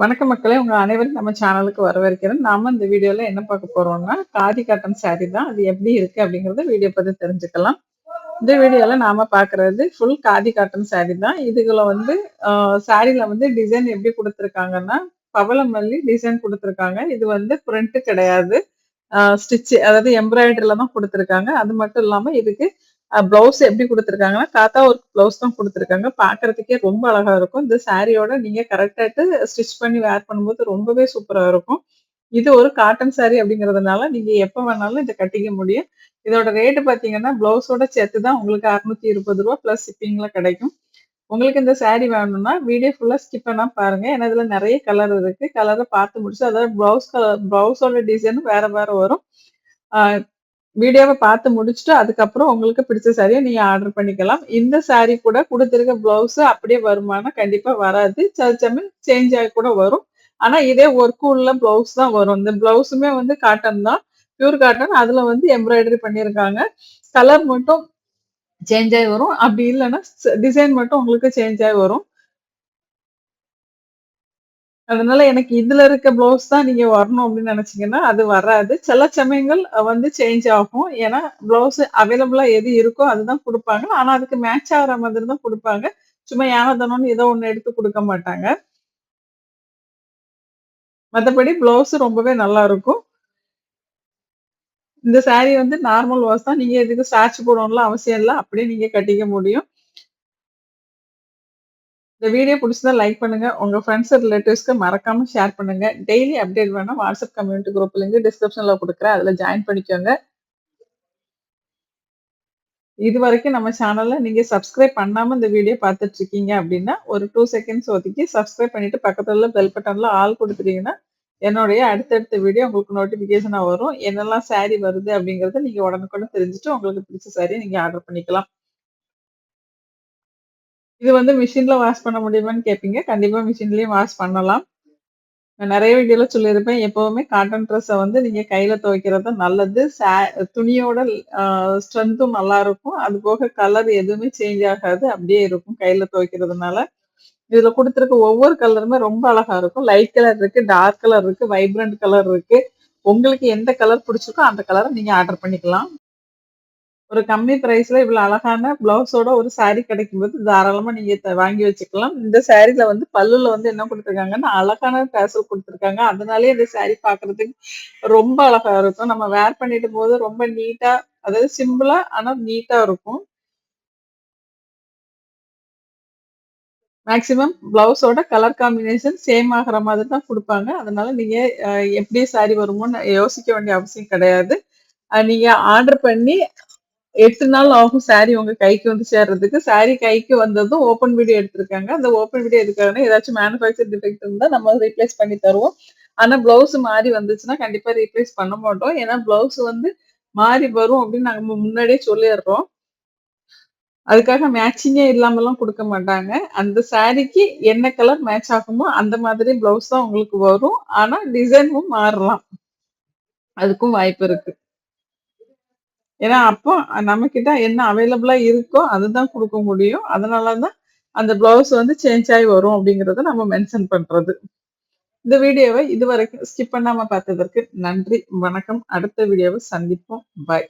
வணக்கம் மக்களே உங்க அனைவரும் நம்ம சேனலுக்கு வரவேற்கிறேன். நாம இந்த வீடியோல என்ன பார்க்க போறோம்னா காதி காட்டன் சாரி தான். அது எப்படி இருக்கு அப்படிங்கறத வீடியோ பத்தி தெரிஞ்சுக்கலாம். இந்த வீடியோல நாம பாக்குறது ஃபுல் காதி காட்டன் சாரி தான். இதுல வந்து சாரில வந்து டிசைன் எப்படி கொடுத்துருக்காங்கன்னா பவளமல்லி டிசைன் கொடுத்துருக்காங்க. இது வந்து பிரிண்ட் கிடையாது. ஸ்டிச் அதாவது எம்ப்ராய்டரியில தான் கொடுத்துருக்காங்க. அது மட்டும் இல்லாம இதுக்கு ப்ளவுஸ் எப்படி கொடுத்துருக்காங்கன்னா காத்தா ஒர்க் ப்ளவுஸ் தான் கொடுத்துருக்காங்க. பார்க்கறதுக்கே ரொம்ப அழகா இருக்கும். இந்த சாரியோட நீங்க கரெக்டாட்டு ஸ்டிச் பண்ணி வேர் பண்ணும்போது ரொம்பவே சூப்பராக இருக்கும். இது ஒரு காட்டன் சாரி அப்படிங்கிறதுனால நீங்க எப்போ வேணாலும் இதை கட்டிக்க முடியும். இதோட ரேட்டு பார்த்தீங்கன்னா ப்ளவுஸோட சேர்த்து தான் உங்களுக்கு அறுநூத்தி இருபது ரூபா ப்ளஸ் ஷிப்பிங்ல கிடைக்கும். உங்களுக்கு இந்த saree வேணும்னா வீடியோ ஃபுல்லாக ஸ்கிப் பண்ணா பாருங்க. ஏன்னா இதில் நிறைய கலர் இருக்கு. கலரை பார்த்து முடிச்சு அதாவது ப்ளவுஸ் கலர் ப்ளவுஸோட டிசைனும் வேற வேற வரும். வீடியோவை பார்த்து முடிச்சுட்டு அதுக்கப்புறம் உங்களுக்கு பிடிச்ச சாரியை நீங்க ஆர்டர் பண்ணிக்கலாம். இந்த saree கூட கொடுத்துருக்க பிளவுஸ் அப்படியே வருமானா கண்டிப்பா வராது. சமையல் சேஞ்ச் ஆகி கூட வரும். ஆனா இதே ஒர்க் உள்ள பிளவுஸ் தான் வரும். இந்த பிளவுஸுமே வந்து காட்டன் தான். பியூர் காட்டன் அதுல வந்து எம்ப்ராய்டரி பண்ணியிருக்காங்க கலர் மட்டும் சேஞ்ச் ஆகி வரும். அப்படி இல்லைன்னா டிசைன் மட்டும் உங்களுக்கு சேஞ்ச் ஆகி வரும். அதனால எனக்கு இதுல இருக்க பிளவுஸ் தான் நீங்க வரணும் அப்படின்னு நினைச்சீங்கன்னா அது வராது. சில சமயங்கள் வந்து சேஞ்ச் ஆகும். ஏன்னா பிளவுஸ் அவைலபிளா எது இருக்கோ அதுதான் கொடுப்பாங்க. ஆனா அதுக்கு மேட்ச் ஆகிற மாதிரி தான் கொடுப்பாங்க. சும்மா ஏனதனோன்னு ஏதோ ஒண்ணு எடுத்து கொடுக்க மாட்டாங்க. மற்றபடி பிளவுஸ் ரொம்பவே நல்லா இருக்கும். இந்த saree வந்து நார்மல் வாஷ் தான். நீங்க இதுக்கு ஸ்டாச் போடணும்லாம் அவசியம் இல்லை. அப்படியே நீங்க கட்டிக்க முடியும். இந்த வீடியோ பிடிச்சதா லைக் பண்ணுங்க. உங்க ஃப்ரெண்ட்ஸ் ரிலேட்டிவ்ஸ்க்கு மறக்காம ஷேர் பண்ணுங்க. டெய்லி அப்டேட் வேணும் வாட்ஸ்அப் கம்யூனிட்டி குரூப் லிங்க் டிஸ்கிரிப்ஷன்ல கொடுக்குறேன். அதுல ஜாயின் பண்ணிக்கோங்க. இது வரைக்கும் நம்ம சேனல்ல நீங்க சப்ஸ்கிரைப் பண்ணாம இந்த வீடியோ பார்த்துட்டு இருக்கீங்க அப்படின்னா ஒரு டூ செகண்ட்ஸ் ஒதுக்கி சப்ஸ்கிரைப் பண்ணிட்டு பக்கத்துல பெல் பட்டன்ல ஆள் கொடுத்துட்டீங்கன்னா என்னுடைய அடுத்தடுத்த வீடியோ உங்களுக்கு நோட்டிபிகேஷனா வரும். என்னெல்லாம் saree வருது அப்படிங்கறத நீங்க உடனுக்குடன் தெரிஞ்சுட்டு உங்களுக்கு பிடிச்ச சாரியை நீங்க ஆர்டர் பண்ணிக்கலாம். இது வந்து மிஷின்ல வாஷ் பண்ண முடியுமான்னு கேட்பீங்க கண்டிப்பா மிஷின்லயும் வாஷ் பண்ணலாம். நான் நிறைய வீடியோல சொல்லியிருப்பேன். எப்பவுமே காட்டன் ட்ரெஸ்ஸை வந்து நீங்க கையில துவைக்கிறது நல்லது. நல்லது துணியோட ஸ்ட்ரென்த்தும் நல்லா இருக்கும். அது போக கலர் எதுவுமே சேஞ்ச் ஆகாது. அப்படியே இருக்கும் கையில துவைக்கிறதுனால. இதுல கொடுத்துருக்க ஒவ்வொரு கலருமே ரொம்ப அழகா இருக்கும். லைட் கலர் இருக்கு டார்க் கலர் இருக்கு வைப்ரண்ட் கலர் இருக்கு. உங்களுக்கு எந்த கலர் பிடிச்சிருக்கோ அந்த கலரை நீங்க ஆர்டர் பண்ணிக்கலாம். ஒரு கம்மி பிரைஸ்ல இவ்வளவு அழகான பிளவுஸோட ஒரு saree கிடைக்கும்போது தாராளமா நீங்க வாங்கி வச்சுக்கலாம். இந்த சாரீல வந்து பல்லுல வந்து என்ன கொடுத்துருக்காங்கன்னா அழகான டேசல் கொடுத்துருக்காங்க. அதனாலே இந்த saree பாக்குறதுக்கு ரொம்ப அழகா இருக்கும். நம்ம வேர் பண்ணிட்டு போது ரொம்ப நீட்டா அதாவது சிம்பிளா ஆனா நீட்டா இருக்கும். மேக்சிமம் பிளவுஸோட கலர் காம்பினேஷன் சேம் ஆகிற மாதிரி தான் கொடுப்பாங்க. அதனால நீங்க எப்படி சாரி வருமோன்னு யோசிக்க வேண்டிய அவசியம் கிடையாது. நீங்க ஆர்டர் பண்ணி எட்டு நாள் ஆகும் சாரி உங்க கைக்கு வந்து சேர்றதுக்கு. சாரி கைக்கு வந்ததும் ஓப்பன் வீடியோ எடுத்திருக்காங்க. அந்த ஓப்பன் வீடியோ எதுக்காகனா ஏதாச்சும் மேனுஃபேக்சர் டிஃபெக்ட் இருந்தா நம்ம ரீப்ளேஸ் பண்ணி தருவோம். ஆனா பிளவுஸ் மாறி வந்துச்சுன்னா கண்டிப்பா ரீப்ளேஸ் பண்ண மாட்டோம். ஏன்னா பிளவுஸ் வந்து மாறி வரும் அப்படின்னு நாங்க முன்னாடியே சொல்லிடுறோம். அதுக்காக மேட்சிங்கே இல்லாமலாம் கொடுக்க மாட்டாங்க. அந்த சாரிக்கு என்ன கலர் மேட்ச் ஆகுமோ அந்த மாதிரி பிளவுஸ் தான் உங்களுக்கு வரும். ஆனா டிசைனும் மாறலாம். அதுக்கும் வாய்ப்பு இருக்கு. ஏன்னா அப்போ நம்ம கிட்ட என்ன அவைலபிளா இருக்கோ அதுதான் கொடுக்க முடியும். அதனால தான் அந்த பிளவுஸ் வந்து சேஞ்ச் ஆகி வரும் அப்படிங்கறத நம்ம மென்ஷன் பண்றது. இந்த வீடியோவை இதுவரைக்கும் ஸ்கிப் பண்ணாம பார்த்ததற்கு நன்றி வணக்கம். அடுத்த வீடியோவை சந்திப்போம். பாய்